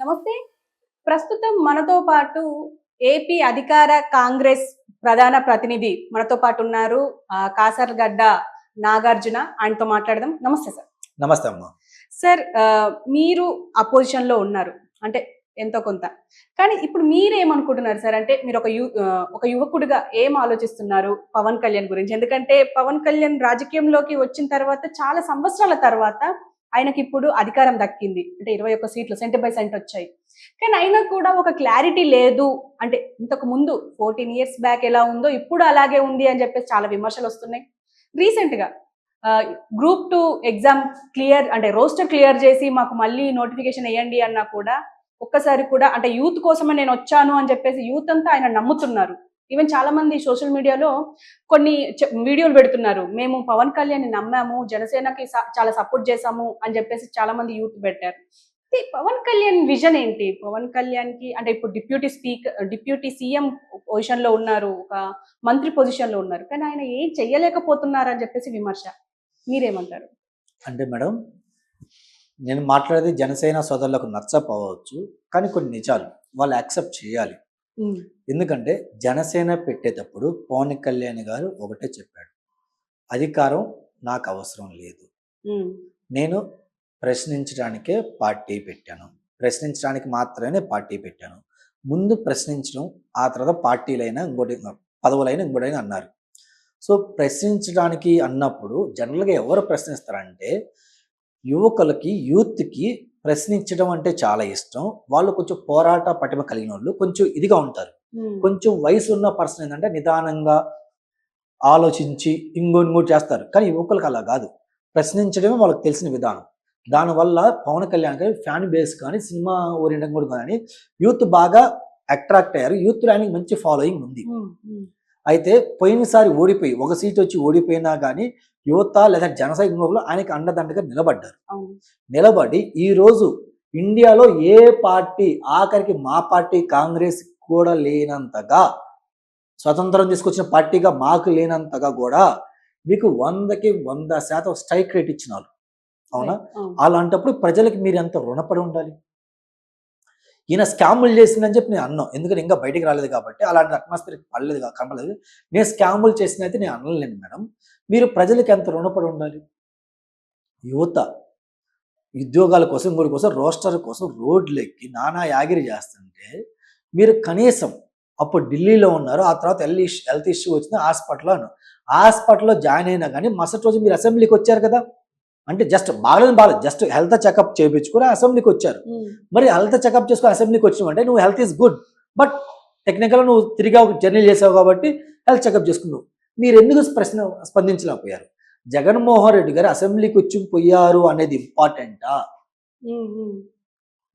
నమస్తే. ప్రస్తుతం మనతో పాటు ఏపీ అధికార కాంగ్రెస్ ప్రధాన ప్రతినిధి మనతో పాటు ఉన్నారు. కాసర్గడ్డ నాగార్జున. ఆయనతో మాట్లాడదాం. నమస్తే సార్. నమస్తే అమ్మ. సార్ మీరు అపోజిషన్లో ఉన్నారు. అంటే ఎంతో కొంత. కానీ ఇప్పుడు మీరేమనుకుంటున్నారు సార్? అంటే మీరు ఒక యు ఒక యువకుడిగా ఏం ఆలోచిస్తున్నారు పవన్ కళ్యాణ్ గురించి? ఎందుకంటే పవన్ కళ్యాణ్ రాజకీయంలోకి వచ్చిన తర్వాత చాలా సంవత్సరాల తర్వాత ఆయనకి ఇప్పుడు అధికారం దక్కింది. అంటే ఇరవై ఒక్క సీట్లు సెంట్ బై సెంట్ వచ్చాయి. కానీ అయినా కూడా ఒక క్లారిటీ లేదు. అంటే ఇంతకు ముందు ఫోర్టీన్ ఇయర్స్ బ్యాక్ ఎలా ఉందో ఇప్పుడు అలాగే ఉంది అని చెప్పేసి చాలా విమర్శలు వస్తున్నాయి. రీసెంట్గా గ్రూప్ టూ ఎగ్జామ్ క్లియర్ అంటే రోస్టర్ క్లియర్ చేసి మాకు మళ్ళీ నోటిఫికేషన్ వేయండి అన్నా కూడా ఒక్కసారి కూడా అంటే యూత్ కోసమే నేను వచ్చాను అని చెప్పేసి యూత్ అంతా ఆయన నమ్ముతున్నారు. ఈవెన్ చాలా మంది సోషల్ మీడియాలో కొన్ని చె- వీడియోలు పెడుతున్నారు. మేము పవన్ కళ్యాణ్ నమ్మాము జనసేనకి చాలా సపోర్ట్ చేశాము అని చెప్పేసి చాలా మంది యూత్ పెట్టారు. ఇది పవన్ కళ్యాణ్ విజన్ ఏంటి? పవన్ కళ్యాణ్కి అంటే ఇప్పుడు డిప్యూటీ స్పీకర్ డిప్యూటీ సీఎం పొజిషన్లో ఉన్నారు ఒక మంత్రి పొజిషన్లో ఉన్నారు. కానీ ఆయన ఏం చెయ్యలేకపోతున్నారు అని చెప్పేసి విమర్శ. మీరేమంటారు? అంటే మేడం నేను మాట్లాడేది జనసేన సోదరులకు నచ్చపోవచ్చు కానీ కొన్ని నిజాలు వాళ్ళు యాక్సెప్ట్ చేయాలి. ఎందుకంటే జనసేన పెట్టేటప్పుడు పవన్ కళ్యాణ్ గారు ఒకటే చెప్పాడు అధికారం నాకు అవసరం లేదు. నేను ప్రశ్నించడానికే పార్టీ పెట్టాను. ప్రశ్నించడానికి మాత్రమే పార్టీ పెట్టాను. ముందు ప్రశ్నించడం ఆ తర్వాత పార్టీలైనా ఇంకోటి పదవులైనా ఇంకోటైనా అన్నారు. సో ప్రశ్నించడానికి అన్నప్పుడు జనరల్గా ఎవరు ప్రశ్నిస్తారంటే యువకులకి యూత్కి ప్రశ్నించడం అంటే చాలా ఇష్టం. వాళ్ళు కొంచెం పోరాట పటిమ కలిగిన వాళ్ళు కొంచెం ఇదిగా ఉంటారు. కొంచెం వయసు ఉన్న పర్సన్ ఏంటంటే నిదానంగా ఆలోచించి ఇంకో ఇంకోటి చేస్తారు. కానీ యువకులకు అలా కాదు. ప్రశ్నించడమే వాళ్ళకి తెలిసిన విధానం. దానివల్ల పవన్ కళ్యాణ్ గారి ఫ్యాన్ బేస్ కానీ సినిమా ఓరియంటెడ్ కూడా కానీ యూత్ బాగా అట్రాక్ట్ అయ్యారు. యూత్ ఆయనకి మంచి ఫాలోయింగ్ ఉంది. అయితే పోయినసారి ఓడిపోయి ఒక సీట్ వచ్చి ఓడిపోయినా కానీ యువత లేదా జన సైనికులు ఆయనకి అండదండగా నిలబడ్డారు. నిలబడి ఈ రోజు ఇండియాలో ఏ పార్టీ ఆఖరికి మా పార్టీ కాంగ్రెస్ కూడా లేనంతగా స్వతంత్రం తీసుకొచ్చిన పార్టీగా మాకు లేనంతగా కూడా మీకు వందకి వంద శాతం స్ట్రైక్ రేట్ ఇచ్చినారు. అవును. అలాంటప్పుడు ప్రజలకి మీరు ఎంత రుణపడి ఉండాలి? ఈయన స్కాములు చేసిందని చెప్పి నేను అన్నాను ఎందుకంటే ఇంకా బయటికి రాలేదు కాబట్టి అలాంటి అట్మాస్ఫియర్ పడలేదు కనపడలేదు. నేను స్కాములు చేసిన అయితే నేను అనలేను మేడం. మీరు ప్రజలకి ఎంత రుణపడి ఉండాలి? యువత ఉద్యోగాల కోసం గుడి కోసం రోస్టర్ కోసం రోడ్లు ఎక్కి నానా యాగిరి చేస్తుంటే మీరు కనీసం అప్పుడు ఢిల్లీలో ఉన్నారు ఆ తర్వాత హెల్త్ ఇష్యూ హెల్త్ ఇష్యూ వచ్చింది హాస్పిటల్లో అన్నారు హాస్పిటల్లో జాయిన్ అయినా కానీ మరుసటి రోజు మీరు అసెంబ్లీకి వచ్చారు కదా? అంటే జస్ట్ బాగాలేదు బాగాలేదు. జస్ట్ హెల్త్ చెకప్ చేయించుకుని అసెంబ్లీకి వచ్చారు. ఉమ్, మరి హెల్త్ చెకప్ చేసుకుని అసెంబ్లీకి వచ్చినావంటే నువ్వు హెల్త్ ఈజ్ గుడ్ బట్ టెక్నికల్గా నువ్వు తిరిగా జర్నీ చేసావు కాబట్టి హెల్త్ చెకప్ చేసుకున్నావు. మీరు ఎందుకు ప్రశ్న స్పందించలేకపోయారు? జగన్మోహన్ రెడ్డి గారు అసెంబ్లీకి వచ్చి పోయారు అనేది ఇంపార్టెంటా ఉమ్, ఉమ్.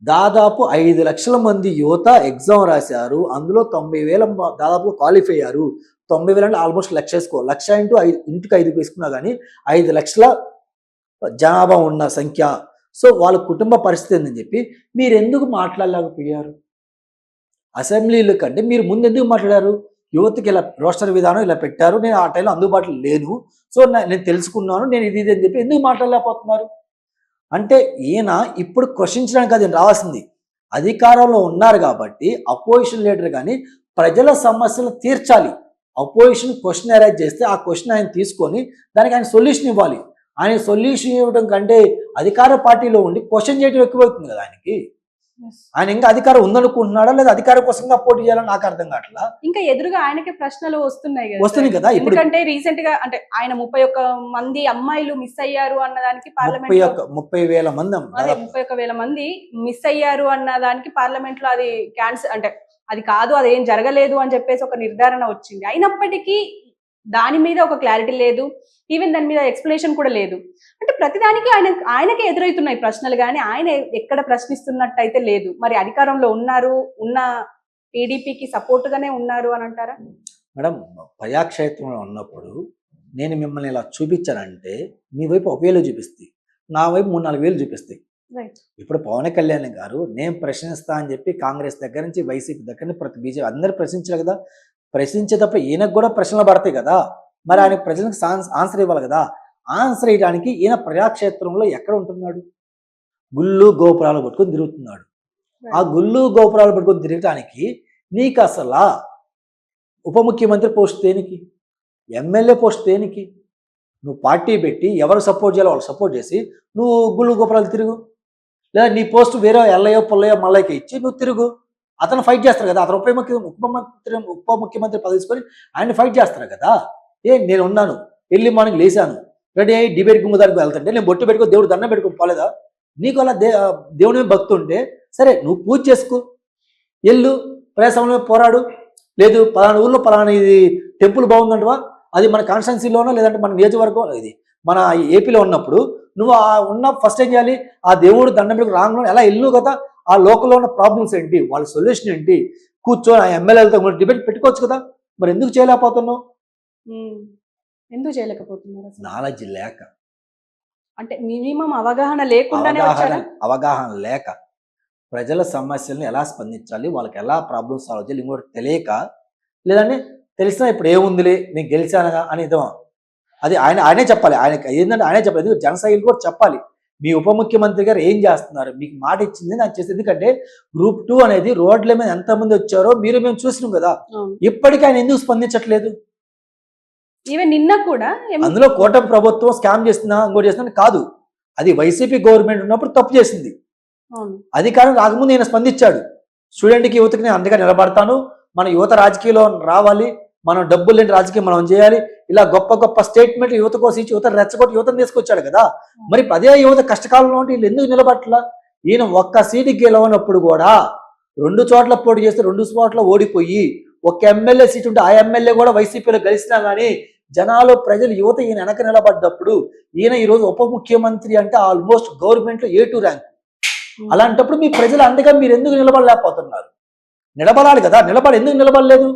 దాదాపు ఐదు లక్షల మంది యువత ఎగ్జామ్ రాశారు. అందులో తొంభై వేల దాదాపు క్వాలిఫై అయ్యారు. తొంభై వేల అంటే ఆల్మోస్ట్ లక్ష వేసుకో లక్ష ఇంటూ ఐదు ఇంటికి ఐదు వేసుకున్నా కానీ ఐదు లక్షల జనాభా ఉన్న సంఖ్య. సో వాళ్ళ కుటుంబ పరిస్థితి ఏందని చెప్పి మీరు ఎందుకు మాట్లాడలేకపోయారు? అసెంబ్లీలు కంటే మీరు ముందు ఎందుకు మాట్లాడారు? యువతకి ఇలా రోస్టర్ విధానం ఇలా పెట్టారు. నేను ఆ టైంలో అందుబాటులో లేను. సో నేను తెలుసుకున్నాను. నేను ఇది ఇది అని చెప్పి ఎందుకు మాట్లాడలేకపోతున్నారు? అంటే ఈయన ఇప్పుడు క్వశ్చించడానికి అది రావాల్సింది. అధికారంలో ఉన్నారు కాబట్టి అపోజిషన్ లీడర్ కానీ ప్రజల సమస్యలు తీర్చాలి. అపోజిషన్ క్వశ్చన్ అరేజ్ చేస్తే ఆ క్వశ్చన్ ఆయన తీసుకొని దానికి ఆయన సొల్యూషన్ ఇవ్వాలి. ఆయన సొల్యూషన్ ఇవ్వడం కంటే అధికార పార్టీలో ఉండి క్వశ్చన్ చేయడం ఎక్కువవుతుంది కదా ఆయనకి. ఆయన ఇంకా అధికారం ఉందనుకుంటున్నాడా లేదా అధికార కోసంగా పోటీ చేయాలని నాకు అర్థం కావట్లా? ఇంకా ఎదురుగా ఆయనకే ప్రశ్నలు వస్తున్నాయి కదా వస్తుంది. కదా ఎందుకంటే రీసెంట్గా అంటే ఆయన ముప్పై ఒక్క మంది అమ్మాయిలు మిస్ అయ్యారు అన్న దానికి ముప్పై పార్లమెంట్ ముప్పై వేల మంది ముప్పై ఒక్క వేల మంది మిస్ అయ్యారు అన్న దానికి పార్లమెంట్లో అది క్యాన్సర్ అంటే అది కాదు అది ఏం జరగలేదు అని చెప్పేసి ఒక నిర్ధారణ వచ్చింది. అయినప్పటికీ దాని మీద ఒక క్లారిటీ లేదు. ఈవెన్ దాని మీద ఎక్స్ప్లెనేషన్ కూడా లేదు. అంటే ప్రతిదానికి ఆయన ఆయనకే ఎదురవుతున్నాయి ప్రశ్నలు కానీ ఆయన ఎక్కడ ప్రశ్నిస్తున్నట్టు అయితే లేదు. మరి అధికారంలో ఉన్నారు ఉన్న టీడీపీకి సపోర్ట్ గానే ఉన్నారు అని అంటారా? మేడం ప్రజాక్షేత్రంలో ఉన్నప్పుడు నేను మిమ్మల్ని ఇలా చూపించానంటే మీ వైపు ఒక వేలు చూపిస్తాయి. నా వైపు మూడు నాలుగు వేలు చూపిస్తాయి. ఇప్పుడు పవన్ కళ్యాణ్ గారు నేను ప్రశ్నిస్తా అని చెప్పి కాంగ్రెస్ దగ్గర నుంచి వైసీపీ దగ్గర నుంచి ప్రతి బీజేపీ అందరూ ప్రశ్నించారు కదా. ప్రశ్నించేటప్పుడు ఈయనకు కూడా ప్రశ్నలు పడతాయి కదా. మరి ఆయన ప్రజలకు ఆన్సర్ ఇవ్వాలి కదా. ఆన్సర్ ఇవ్వడానికి ఈయన ప్రజాక్షేత్రంలో ఎక్కడ ఉంటున్నాడు? గుళ్ళు గోపురాలు పట్టుకొని తిరుగుతున్నాడు. ఆ గుళ్ళు గోపురాలు పట్టుకొని తిరగటానికి నీకు అసలు ఉప ముఖ్యమంత్రి పోస్ట్ దేనికి? ఎమ్మెల్యే పోస్ట్ దేనికి? నువ్వు పార్టీ పెట్టి ఎవరు సపోర్ట్ చేయాలో వాళ్ళు సపోర్ట్ చేసి నువ్వు గుళ్ళు గోపురాలు తిరుగు. లేదా నీ పోస్ట్ వేరే ఎల్లయ్యో పుల్లయ్యో మల్లయ్యకి ఇచ్చి నువ్వు తిరుగు. అతను ఫైట్ చేస్తారు కదా అతను ఉప ముఖ్యమంత్రి ఉప ముఖ్యమంత్రి పదవి తీసుకొని ఆయన ఫైట్ చేస్తారు కదా. ఏ నేను ఉన్నాను ఎల్లి మార్నింగ్ లేచాను రెడీ అయ్యి డిబేట్ గుమ్మదానికి వెళ్తుంటే నేను బొట్టు పెట్టుకో దేవుడు దండం పెట్టుకుని పోలేదా? నీకు అలా దే దేవుని మీద భక్తి ఉంటే సరే నువ్వు పూజ చేసుకో. ఎల్లు ప్రయాసంలో పోరాడు. లేదు పలానా ఊళ్ళో పలానా ఇది టెంపుల్ బాగుందంటవా? అది మన కాన్స్టెన్సీలోనో లేదంటే మన నియోజకవర్గం ఇది మన ఏపీలో ఉన్నప్పుడు నువ్వు ఆ ఉన్న ఫస్ట్ ఏం చేయాలి? ఆ దేవుడు దండం పెట్టుకు రాంగ్లో ఎలా ఎల్లు కదా ఆ లోకల్లో ఉన్న ప్రాబ్లమ్స్ ఏంటి? వాళ్ళ సొల్యూషన్ ఏంటి? కూర్చొని ఆ ఎమ్మెల్యేలతో డిబేట్ పెట్టుకోవచ్చు కదా? మరి ఎందుకు చేయలేకపోతున్నావు. ఎందుకు చేయలేకపోతున్నారు నాలెడ్జ్ లేక. అంటే మినిమం అవగాహన లేకుండానే అవగాహన అవగాహన లేక. ప్రజల సమస్యల్ని ఎలా స్పందించాలి? వాళ్ళకి ఎలా ప్రాబ్లమ్ సాల్వ్ చేయాలి? ఇంకోటి తెలియక. లేదంటే తెలిసినా ఇప్పుడు ఏముందిలే నేను గెలిచానగా అని ఇదో అది ఆయన ఆయనే చెప్పాలి. ఆయనకి ఏంటంటే ఆయనే చెప్పాలి. ఎందుకంటే జన సైనికులు కూడా చెప్పాలి. మీ ఉప ముఖ్యమంత్రి గారు ఏం చేస్తున్నారు? మీకు మాట ఇచ్చింది నాకు చేసింది. ఎందుకంటే గ్రూప్ టూ అనేది రోడ్ల మీద ఎంతమంది వచ్చారో మీరు మేము చూసినాం కదా. ఇప్పటికీ ఆయన ఎందుకు స్పందించట్లేదు? ఈవెన్ నిన్న కూడా అందులో కూటమి ప్రభుత్వం స్కామ్ చేస్తున్నా ఇంకోటి చేస్తున్నా కాదు. అది వైసీపీ గవర్నమెంట్ ఉన్నప్పుడు తప్పు చేసింది. అధికారం రాకముందు ఈయన స్పందించాడు. స్టూడెంట్కి యువతకి నేను అండగా నిలబడతాను. మన యువత రాజకీయంలో రావాలి. మనం డబ్బులు లేని రాజకీయం మనం చేయాలి. ఇలా గొప్ప గొప్ప స్టేట్మెంట్ యువత కోసం ఇచ్చి యువత రెచ్చగొట్టి యువతను తీసుకొచ్చాడు కదా. మరి అదే యువత కష్టకాలంలో ఉంటే వీళ్ళు ఎందుకు నిలబట్ల ఈయన ఒక్క సీటు గెలవనప్పుడు కూడా రెండు చోట్ల పోటీ చేస్తే రెండు చోట్ల ఓడిపోయి ఒక ఎమ్మెల్యే సీట్ ఉంటే ఆ ఎమ్మెల్యే కూడా వైసీపీలో గెలిచినా కానీ జనాలు ప్రజలు యువత ఈయన వెనక నిలబడ్డప్పుడు ఈయన ఈరోజు ఉప ముఖ్యమంత్రి అంటే ఆల్మోస్ట్ గవర్నమెంట్లో ఏ టూ ర్యాంక్. ఉమ్. అలాంటప్పుడు మీ ప్రజలు అండగా మీరు ఎందుకు నిలబడలేకపోతున్నారు? నిలబడాలి కదా. నిలబడి ఎందుకు నిలబడలేదు?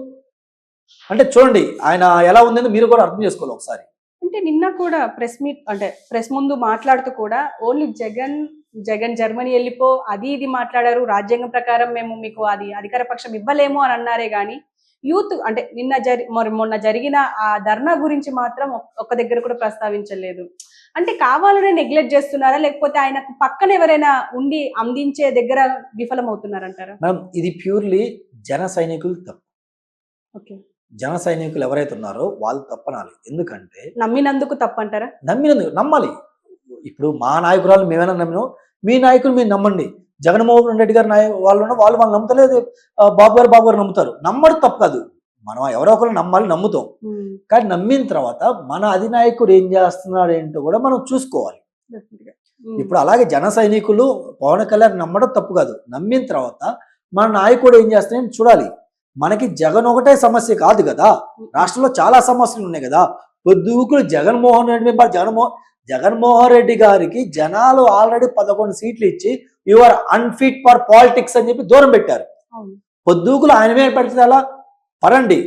అంటే చూడండి ఆయన ఎలా ఉందని మీరు కూడా అర్థం చేసుకోవాలి ఒకసారి. అంటే నిన్న కూడా ప్రెస్ మీట్ అంటే ప్రెస్ ముందు మాట్లాడుతూ కూడా ఓన్లీ జగన్ జగన్ జర్మనీ వెళ్ళిపో అది ఇది మాట్లాడారు రాజ్యాంగం ప్రకారం మేము మీకు అది అధికార పక్షం ఇవ్వలేము అని అన్నారే గాని యూత్ అంటే నిన్న జరి మరి మొన్న జరిగిన ఆ ధర్నా గురించి మాత్రం ఒక్- ఒక్క దగ్గర కూడా ప్రస్తావించలేదు. అంటే కావాలనే నెగ్లెక్ట్ చేస్తున్నారా? లేకపోతే ఆయనకు పక్కన ఎవరైనా ఉండి అందించే దగ్గర విఫలమవుతున్నారంటారా? మేడం ఇది ప్యూర్లీ జన సైనికులు తప్పు. ఓకే. జన సైనికులు ఎవరైతే ఉన్నారో వాళ్ళు తప్పనాలి. ఎందుకంటే నమ్మినందుకు తప్పంటారా? నమ్మినందుకు నమ్మాలి. ఇప్పుడు మా నాయకురాలు మేమైనా నమ్మినాం మీ నాయకులు మీరు నమ్మండి. జగన్మోహన్ రెడ్డి గారి నాయ వాళ్ళు ఉన్న వాళ్ళు వాళ్ళు నమ్ముతలేదు. బాబు గారు బాబు గారు నమ్ముతారు. నమ్మడం తప్పు కాదు. మనం ఎవరో ఒకరు నమ్మాలి నమ్ముతాం. కానీ నమ్మిన తర్వాత మన అధినాయకుడు ఏం చేస్తున్నాడు ఏంటో కూడా మనం చూసుకోవాలి. ఇప్పుడు అలాగే జన సైనికులు పవన్ కళ్యాణ్ నమ్మడం తప్పు కాదు. నమ్మిన తర్వాత మన నాయకుడు ఏం చేస్తున్నాడని చూడాలి. మనకి జగన్ ఒకటే సమస్య కాదు కదా? రాష్ట్రంలో చాలా సమస్యలు ఉన్నాయి కదా? పొద్దుకులు జగన్మోహన్ రెడ్డి జగన్మోహన్ జగన్మోహన్ రెడ్డి గారికి జనాలు ఆల్రెడీ పదకొండు సీట్లు ఇచ్చి యువర్ అన్ఫిట్ ఫర్ పాలిటిక్స్ అని చెప్పి దూరం పెట్టారు. పొద్దుకులు ఆయన మీద పెడితే అలా పరండి